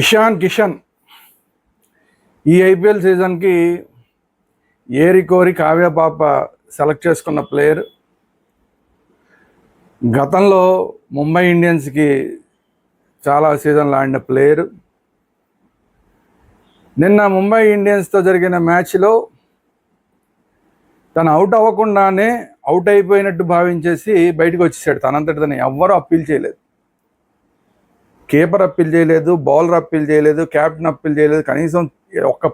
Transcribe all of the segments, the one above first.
ఇషాన్ కిషన్ ఈ ఐపీఎల్ సీజన్కి ఏరి కోరి కావ్య పాప సెలెక్ట్ చేసుకున్న ప్లేయర్. గతంలో ముంబై ఇండియన్స్కి చాలా సీజన్లు ఆడిన ప్లేయర్. నిన్న ముంబై ఇండియన్స్తో జరిగిన మ్యాచ్లో తను అవుట్ అవ్వకుండానే అవుట్ అయిపోయినట్టు భావించేసి బయటకు వచ్చేసాడు. తనంతటి తను ఎవ్వరూ అప్పీల్ చేయలేదు. కీపర్ అప్పీల్ చేయలేదు బౌలర్ అప్పీల్ చేయలేదు క్యాప్టెన్ అప్పీల్ చేయలేదు కనీసం ఒక్క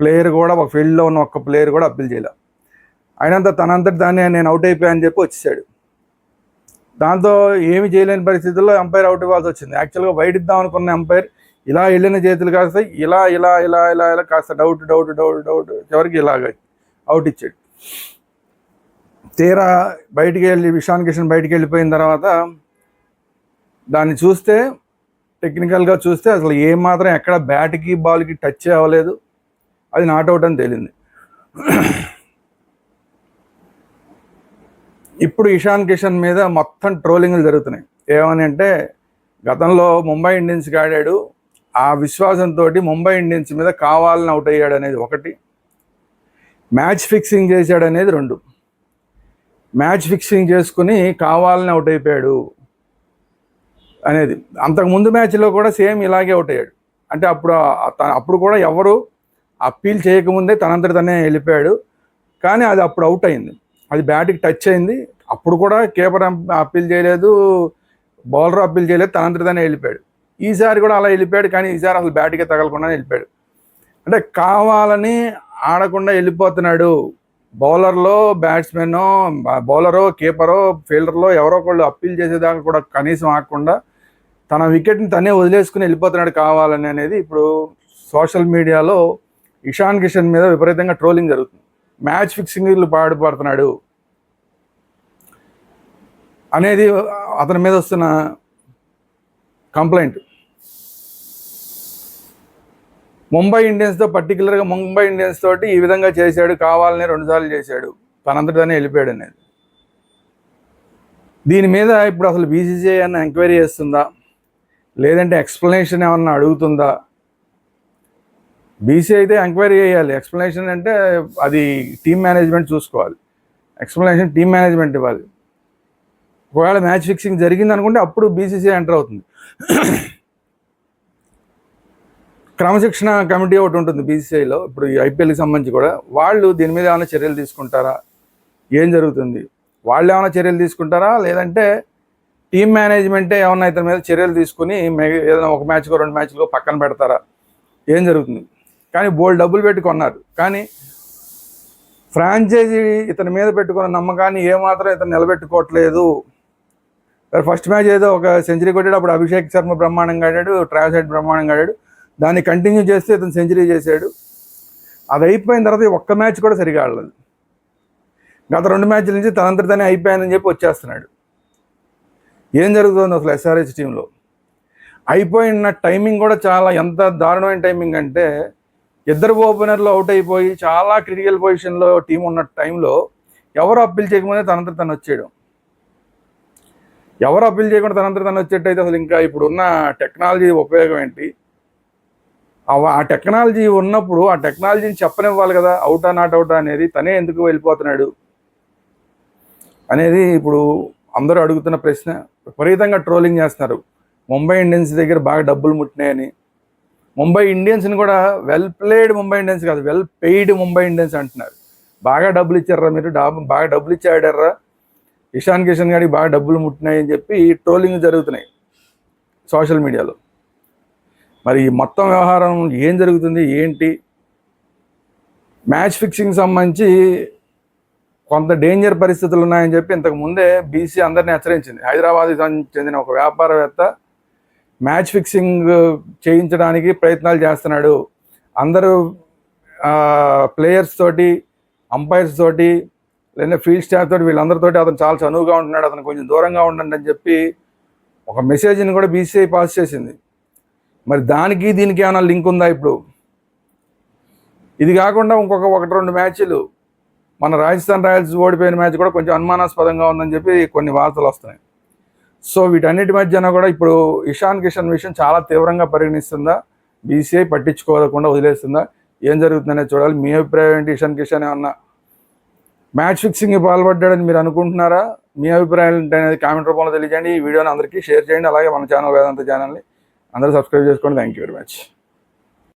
ప్లేయర్ కూడా ఒక ఫీల్డ్లో ఉన్న ఒక్క ప్లేయర్ కూడా అప్పీల్ చేయలేదు అయినంత తనంతటి దాన్ని నేను అవుట్ అయిపోయాను చెప్పి వచ్చేసాడు. దాంతో ఏమి చేయలేని పరిస్థితుల్లో ఎంపైర్ అవుట్ ఇవ్వాల్సి వచ్చింది. యాక్చువల్గా వైట్ ఇద్దాం అనుకున్న ఎంపైర్ ఇలా వెళ్ళిన చేతులు కాస్త ఇలా ఇలా ఇలా ఇలా ఇలా కాస్త డౌట్ డౌట్ డౌట్ డౌట్ చివరికి ఇలాగ అవుట్ ఇచ్చాడు. తీరా బయటికి వెళ్ళి విశాన్ కిషన్ బయటికి వెళ్ళిపోయిన తర్వాత దాన్ని చూస్తే టెక్నికల్గా చూస్తే అసలు ఏమాత్రం ఎక్కడ బ్యాట్కి బాల్కి టచ్ అవ్వలేదు. అది నాట్అవుట్ అని తేలింది. ఇప్పుడు ఇషాన్ కిషన్ మీద మొత్తం ట్రోలింగ్లు జరుగుతున్నాయి. ఏమని అంటే గతంలో ముంబై ఇండియన్స్కి ఆడాడు. ఆ విశ్వాసంతో ముంబై ఇండియన్స్ మీద కావాలని అవుట్ అయ్యాడు అనేది ఒకటి. మ్యాచ్ ఫిక్సింగ్ చేశాడు అనేది రెండు. మ్యాచ్ ఫిక్సింగ్ చేసుకుని కావాలని అవుట్ అయిపోయాడు అనేది. అంతకు ముందు మ్యాచ్లో కూడా సేమ్ ఇలాగే అవుట్ అయ్యాడు. అంటే అప్పుడు అప్పుడు కూడా ఎవరు అప్పీల్ చేయకముందే తనంతటి తనే వెళ్ళిపోయాడు. కానీ అది అప్పుడు అవుట్ అయింది. అది బ్యాట్కి టచ్ అయింది. అప్పుడు కూడా కీపర్ అప్పీల్ చేయలేదు బౌలర్ అప్పీల్ చేయలేదు తనంతటి తనే వెళ్ళిపోయాడు. ఈసారి కూడా అలా వెళ్ళిపోయాడు కానీ ఈసారి అసలు బ్యాట్కే తగలకుండా వెళ్ళిపోయాడు. అంటే కావాలని ఆడకుండా వెళ్ళిపోతున్నాడు. బౌలర్లో బ్యాట్స్మెన్ బౌలరో కీపరో ఫీల్డర్లో ఎవరో ఒకళ్ళు అప్పీల్ చేసేదాకా కూడా కనీసం ఆగకుండా తన వికెట్ని తనే వదిలేసుకుని వెళ్ళిపోతున్నాడు కావాలని అనేది ఇప్పుడు సోషల్ మీడియాలో ఇషాన్ కిషన్ మీద విపరీతంగా ట్రోలింగ్ జరుగుతుంది. మ్యాచ్ ఫిక్సింగ్లు పాడుపడుతున్నాడు అనేది అతని మీద వస్తున్న కంప్లైంట్. ముంబై ఇండియన్స్తో పర్టికులర్గా ముంబై ఇండియన్స్ తోటి ఈ విధంగా చేశాడు కావాలని రెండుసార్లు చేశాడు. తనంతటిదానే వెళ్ళిపోయాడు అనేది. దీని మీద ఇప్పుడు అసలు బీసీసీఐ అన్న ఎంక్వైరీ చేస్తుందా? లేదంటే ఎక్స్ప్లెనేషన్ ఏమన్నా అడుగుతుందా? బీసీ అయితే ఎంక్వైరీ చేయాలి. ఎక్స్ప్లెనేషన్ అంటే అది టీమ్ మేనేజ్మెంట్ చూసుకోవాలి. ఎక్స్ప్లెనేషన్ టీమ్ మేనేజ్మెంట్ ఇవ్వాలి. ఒకవేళ మ్యాచ్ ఫిక్సింగ్ జరిగింది అనుకుంటే అప్పుడు బీసీసీ ఎంటర్ అవుతుంది. క్రమశిక్షణ కమిటీ ఒకటి ఉంటుంది బీసీసీఐలో ఇప్పుడు ఐపీఎల్కి సంబంధించి కూడా. వాళ్ళు దీని మీద ఏమైనా చర్యలు తీసుకుంటారా? ఏం జరుగుతుంది? వాళ్ళు ఏమైనా చర్యలు తీసుకుంటారా? లేదంటే టీమ్ మేనేజ్మెంటే ఏమన్నా ఇతని మీద చర్యలు తీసుకుని ఏదైనా ఒక మ్యాచ్కో రెండు మ్యాచ్లో పక్కన పెడతారా? ఏం జరుగుతుంది? కానీ బోల్డ్ డబ్బులు పెట్టుకున్నారు కానీ ఫ్రాంచైజీ ఇతని మీద పెట్టుకున్న నమ్మకాన్ని ఏమాత్రం ఇతను నిలబెట్టుకోవట్లేదు. ఫస్ట్ మ్యాచ్ ఏదో ఒక సెంచరీ కొట్టాడు అప్పుడు అభిషేక్ శర్మ బ్రహ్మాండంగా ఆడాడు ట్రావెల్ హెడ్ బ్రహ్మాండంగా ఆడాడు దాన్ని కంటిన్యూ చేస్తే ఇతను సెంచరీ చేశాడు. అది అయిపోయిన తర్వాత ఒక్క మ్యాచ్ కూడా సరిగా ఆడలేదు. గత రెండు మ్యాచ్ల నుంచి తనంతటితోనే అయిపోయిందని చెప్పి వచ్చేస్తున్నాడు. ఏం జరుగుతుంది అసలు ఎస్ఆర్హెచ్ టీంలో అయిపోయిన టైమింగ్ కూడా చాలా ఎంత దారుణమైన టైమింగ్ అంటే ఇద్దరు ఓపెనర్లు అవుట్ అయిపోయి చాలా క్రిటికల్ పొజిషన్లో టీం ఉన్న టైంలో ఎవరు అప్పీల్ చేయకముందే తనంతా తను వచ్చేయడం. ఎవరు అప్పీల్ చేయకుండా తనంతా తను వచ్చేటైతే అసలు ఇంకా ఇప్పుడున్న టెక్నాలజీ ఉపయోగం ఏంటి? ఆ- ఆ టెక్నాలజీ ఉన్నప్పుడు ఆ టెక్నాలజీని చెప్పనివ్వాలి కదా అవుటా నాట్ అవుటా అనేది తనే ఎందుకు వెళ్ళిపోతున్నాడు? అనేది ఇప్పుడు అందరూ అడుగుతున్న ప్రశ్న. విపరీతంగా ట్రోలింగ్ చేస్తున్నారు ముంబై ఇండియన్స్ దగ్గర బాగా డబ్బులు ముట్టినాయని. ముంబై ఇండియన్స్ని కూడా వెల్ ప్లేడ్ ముంబై ఇండియన్స్ కాదు వెల్ పెయిడ్ ముంబై ఇండియన్స్ అంటున్నారు. బాగా డబ్బులు ఇచ్చారా మీరు? డా- బాగా డబ్బులు ఇచ్చి ఆడారా? ఇషాన్ కిషన్ గారికి బాగా డబ్బులు ముట్టినాయి అని చెప్పి ట్రోలింగ్ జరుగుతున్నాయి సోషల్ మీడియాలో. మరి ఈ మొత్తం వ్యవహారం ఏం జరుగుతుంది? ఏంటి? మ్యాచ్ ఫిక్సింగ్ సంబంధించి కొంత డేంజర్ పరిస్థితులు ఉన్నాయని చెప్పి ఇంతకు ముందే బీసీ అందరిని హెచ్చరించింది. హైదరాబాద్ చెందిన ఒక వ్యాపారవేత్త మ్యాచ్ ఫిక్సింగ్ చేయించడానికి ప్రయత్నాలు చేస్తున్నాడు. అందరూ ప్లేయర్స్ తోటి అంపైర్స్ తోటి లేదా ఫీల్డ్ స్టాఫ్ తోటి వీళ్ళందరితోటి అతను చాలా చనువుగా ఉంటున్నాడు. అతను కొంచెం దూరంగా ఉండండి అని చెప్పి ఒక మెసేజ్ని కూడా బీసీఐ పాస్ చేసింది. మరి దానికి దీనికి ఏమైనా లింక్ ఉందా ఇప్పుడు? ఇది కాకుండా ఇంకొక ఒకటి రెండు మ్యాచ్లు మన రాజస్థాన్ రాయల్స్ ఓడిపోయిన మ్యాచ్ కూడా కొంచెం అనుమానాస్పదంగా ఉందని చెప్పి కొన్ని వార్తలు వస్తున్నాయి. సో వీటన్నిటి మధ్యన కూడా ఇప్పుడు ఇషాన్ కిషన్ విషయం చాలా తీవ్రంగా పరిగణిస్తుందా? బీసీఐ పట్టించుకోకుండా వదిలేస్తుందా? ఏం జరుగుతుందనేది చూడాలి. మీ అభిప్రాయం ఏంటి ఇషాన్ కిషన్ ఏమన్నా? మ్యాచ్ ఫిక్సింగ్కి పాల్పడ్డాడని మీరు అనుకుంటున్నారా? మీ అభిప్రాయాలు ఏంటి అనేది కామెంట్ రూపంలో తెలియజేయండి. ఈ వీడియోని అందరికీ షేర్ చేయండి. అలాగే మన ఛానల్ వేదాంత ఛానల్ని అందరూ సబ్స్క్రైబ్ చేసుకోండి. Thank you very much.